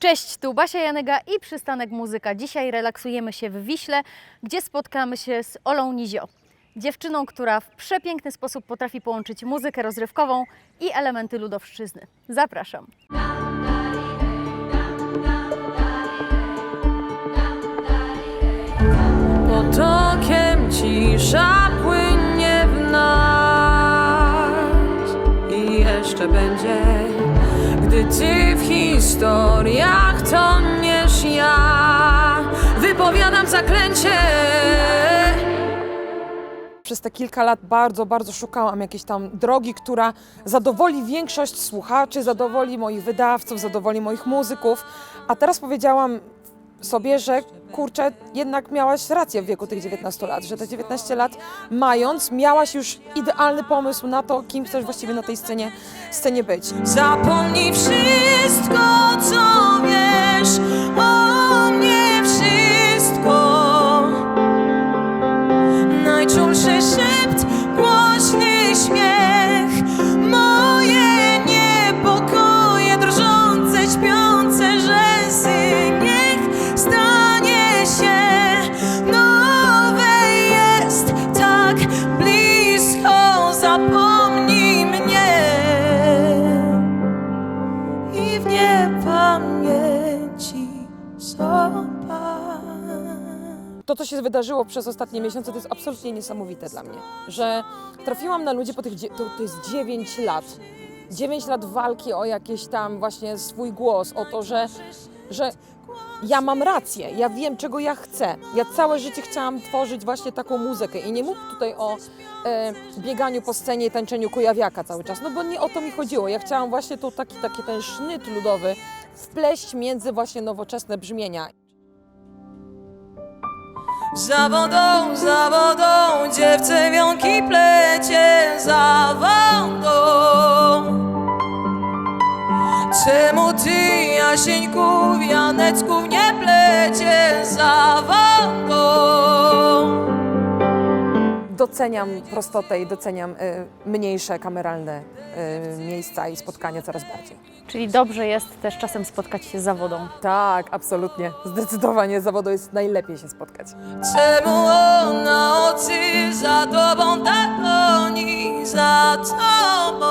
Cześć, tu Basia Janega i Przystanek Muzyka. Dzisiaj relaksujemy się w Wiśle, gdzie spotkamy się z Olą Nizio. Dziewczyną, która w przepiękny sposób potrafi połączyć muzykę rozrywkową i elementy ludowszczyzny. Zapraszam. Potokiem cisza płynie w nas i jeszcze będzie, gdy ty w historiach toniesz ja. Wypowiadam zaklęcie. Przez te kilka lat bardzo, bardzo szukałam jakiejś tam drogi, która zadowoli większość słuchaczy, zadowoli moich wydawców, zadowoli moich muzyków. A teraz powiedziałam sobie, że kurczę, jednak miałaś rację w wieku tych 19 lat, że te 19 lat mając, miałaś już idealny pomysł na to, kim chcesz właściwie na tej scenie, scenie być. Zapomnij wszystko, co wiesz zapomnij mnie i w niepamięci zobacz. To, co się wydarzyło przez ostatnie miesiące, to jest absolutnie niesamowite dla mnie. Że trafiłam na ludzi po tych, to, to jest 9 lat. 9 lat walki o jakieś tam właśnie swój głos, o to, że, że ja mam rację, ja wiem, czego ja chcę. Ja całe życie chciałam tworzyć właśnie taką muzykę i nie mówię tutaj o e, bieganiu po scenie i tańczeniu kojawiaka cały czas, no bo nie o to mi chodziło. Ja chciałam właśnie tu taki, taki ten sznyt ludowy wpleść między właśnie nowoczesne brzmienia. Za wodą, za wodą, dziewczę wiąki plecie Czemu ty, Jasieńku, wianecków nie plecie za wodą? doceniam prostotę i doceniam y, mniejsze kameralne y, miejsca i spotkania coraz bardziej. Czyli dobrze jest też czasem spotkać się z zawodą. Tak, absolutnie. Zdecydowanie z zawodu jest najlepiej się spotkać. Czemu ona oczy za tobą tak goni, za tobą?